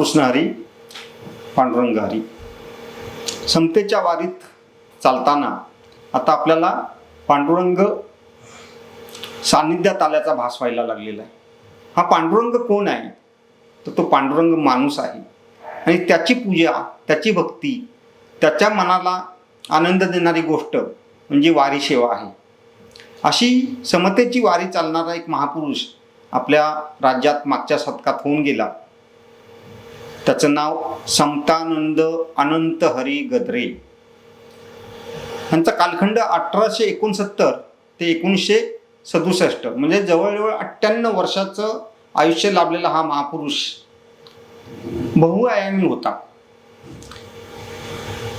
पुसणारी पांडुरंगारी. समतेच्या वारीत चालताना आता आपल्याला पांडुरंग सान्निध्यात आल्याचा भास व्हायला लागलेला आहे. हा पांडुरंग कोण आहे? तर तो पांडुरंग माणूस आहे. आणि त्याची पूजा त्याची भक्ती त्याच्या मनाला आनंद देणारी गोष्ट म्हणजे वारी सेवा आहे. अशी समतेची वारी चालणारा एक महापुरुष आपल्या राज्यात मागच्या शतकात होऊन गेला. त्याचं नाव समतानंद अनंत हरी गद्रे. यांचा कालखंड अठराशे एकोणसत्तर ते एकोणीसशे सदुसष्ट म्हणजे जवळजवळ अठ्ठ्याण्णव वर्षाचं आयुष्य लाभलेला हा महापुरुष बहुआयामी होता.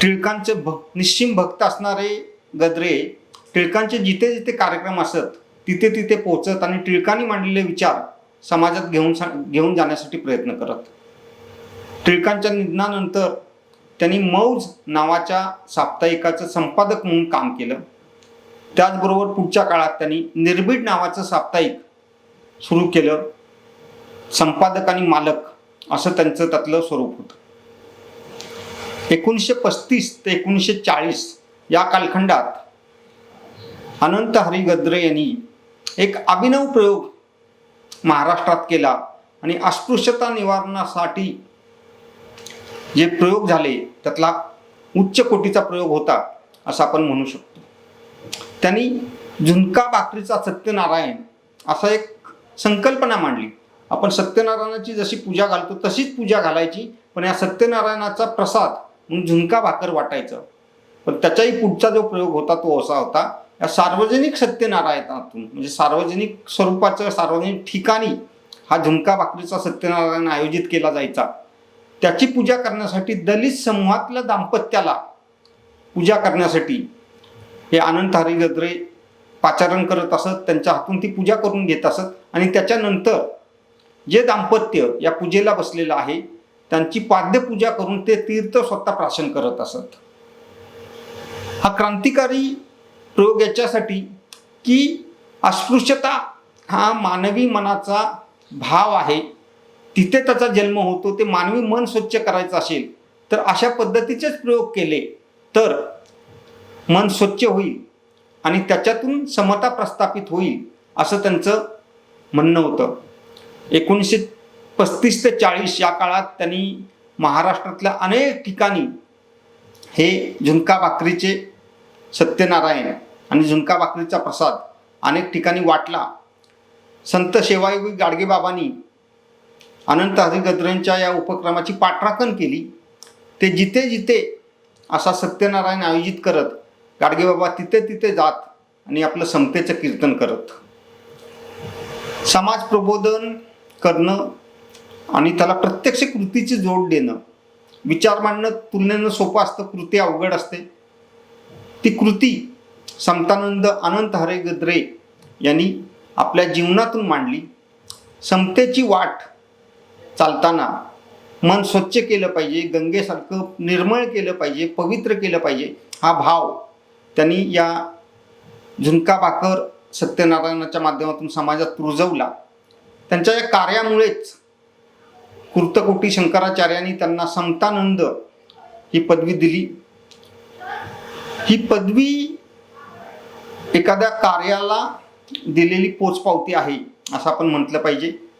टिळकांचे भ निश्चिम भक्त असणारे गद्रे टिळकांचे जिथे जिथे कार्यक्रम असत तिथे तिथे पोचत आणि टिळकांनी मांडलेले विचार समाजात घेऊन सा- घेऊन जाण्यासाठी प्रयत्न करत. टिळकांच्या निधनानंतर त्यांनी मौज नावाच्या साप्ताहिकाचं संपादक म्हणून काम केलं. त्याचबरोबर पुढच्या काळात त्यांनी निर्भीड नावाचं साप्ताहिक सुरू केलं. संपादक आणि मालक असं त्यांचं त्यातलं स्वरूप होतं. एकोणीसशे पस्तीस ते एकोणीसशे चाळीस या कालखंडात अनंत हरी गद्रे यांनी एक अभिनव प्रयोग महाराष्ट्रात केला आणि अस्पृश्यता निवारणासाठी जे प्रयोग झाले त्यातला उच्च कोटीचा प्रयोग होता असं आपण म्हणू शकतो. त्यांनी झुणका भाकरीचा सत्यनारायण असा एक संकल्पना मांडली. आपण सत्यनारायणाची जशी पूजा घालतो तशीच पूजा घालायची पण या सत्यनारायणाचा प्रसाद म्हणून झुणका भाकर वाटायचं. पण त्याच्याही पुढचा जो प्रयोग होता तो असा होता या सार्वजनिक सत्यनारायणातून म्हणजे सार्वजनिक स्वरूपाचं सार्वजनिक ठिकाणी हा झुणका भाकरीचा सत्यनारायण आयोजित केला जायचा. त्याची पूजा करण्यासाठी दलित समूहातल्या दाम्पत्याला पूजा करण्यासाठी हे आनंद हरी गद्रे पाचारण करत असत त्यांच्या हातून ती पूजा करून घेत असत आणि त्याच्यानंतर जे दाम्पत्य या पूजेला बसलेलं आहे त्यांची पाद्यपूजा करून ते तीर्थ स्वतः प्राशन करत असत. हा क्रांतिकारी प्रयोग याच्यासाठी की अस्पृश्यता हा मानवी मनाचा भाव आहे. तिथे त्याचा जन्म होतो ते मानवी मन स्वच्छ करायचं असेल तर अशा पद्धतीचेच प्रयोग केले तर मन स्वच्छ होईल आणि त्याच्यातून समता प्रस्थापित होईल असं त्यांचं म्हणणं होतं. एकोणीसशे पस्तीस ते चाळीस या काळात त्यांनी महाराष्ट्रातल्या अनेक ठिकाणी हे झुणका भाकरीचे सत्यनारायण आणि झुणका भाकरीचा प्रसाद अनेक ठिकाणी वाटला. संत सेवायोगी गाडगेबाबांनी अनंत हरिगद्रेंच्या या उपक्रमाची पाठराखण केली. ते जिथे जिथे असा सत्यनारायण आयोजित करत गाडगेबाबा तिथे तिथे जात आणि आपलं समतेचं कीर्तन करत. समाज प्रबोधन करणं आणि त्याला प्रत्यक्ष कृतीची जोड देणं. विचार मांडणं तुलनेनं सोपं असतं कृती अवघड असते. ती कृती समतानंद अनंत हरे गद्रे यांनी आपल्या जीवनातून मांडली. समतेची वाट चालताना मन स्वच्छ केलं पाहिजे गंगेसारखं निर्मळ केलं पाहिजे पवित्र केलं पाहिजे हा भाव त्यांनी या झुणका भाकर सत्यनारायणाच्या माध्यमातून समाजात रुजवला. त्यांच्या या कार्यामुळेच कृतकोटी शंकराचार्यांनी त्यांना समतानंद ही पदवी दिली. ही पदवी एखाद्या कार्याला दिलेली पोचपावती आहे असं आपण म्हटलं पाहिजे.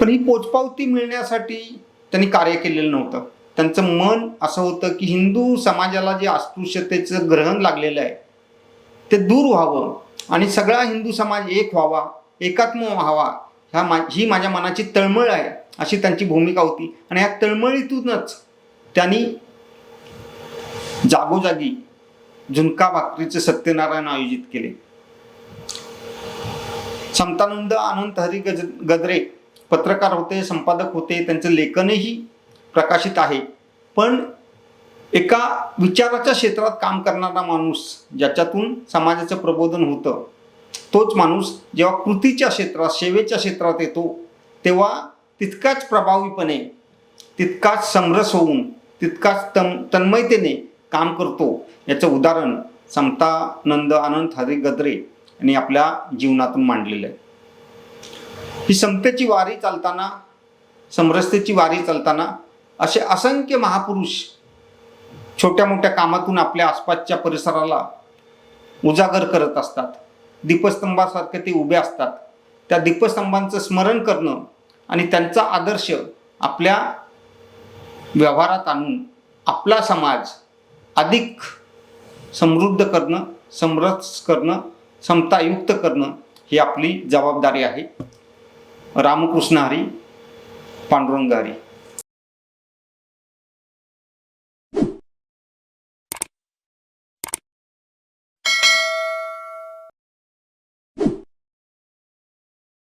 पण ही पोचपावती मिळण्यासाठी त्यांनी कार्य केलेलं नव्हतं. त्यांचं मन असं होतं की हिंदू समाजाला जे अस्पृश्यतेचं ग्रहण लागलेलं आहे ते दूर व्हावं आणि सगळा हिंदू समाज एक व्हावा एकात्म व्हावा ह्या मा ही माझ्या मनाची तळमळ आहे अशी त्यांची भूमिका होती. आणि ह्या तळमळीतूनच त्यांनी जागोजागी झुणका भाकरीचे सत्यनारायण आयोजित केले. समतानंद आनंद हरी गज गद्रे पत्रकार होते संपादक होते त्यांचं लेखनही प्रकाशित आहे. पण एका विचाराच्या क्षेत्रात काम करणारा माणूस ज्याच्यातून समाजाचं प्रबोधन होतं तोच माणूस जेव्हा कृतीच्या क्षेत्रात सेवेच्या क्षेत्रात येतो तेव्हा तितकाच प्रभावीपणे तितकाच समरस होऊन तितकाच तम तन्मयतेने काम करतो. याचं उदाहरण समतानंद आनंद हरी गद्रे यांनी आपल्या जीवनातून मांडलेलं आहे. ही समतेची वारी चालताना समरसतेची वारी चालताना असे असंख्य महापुरुष छोट्या मोठ्या कामातून आपल्या आसपासच्या परिसराला उजागर करत असतात. दीपस्तंभासारखे ते उभे असतात. त्या दीपस्तंभांचं स्मरण करणं आणि त्यांचा आदर्श आपल्या व्यवहारात आणून आपला समाज अधिक समृद्ध करणं समरस करणं समतायुक्त करणं ही आपली जबाबदारी आहे. रामकृष्ण हरी पांडुरंग हरी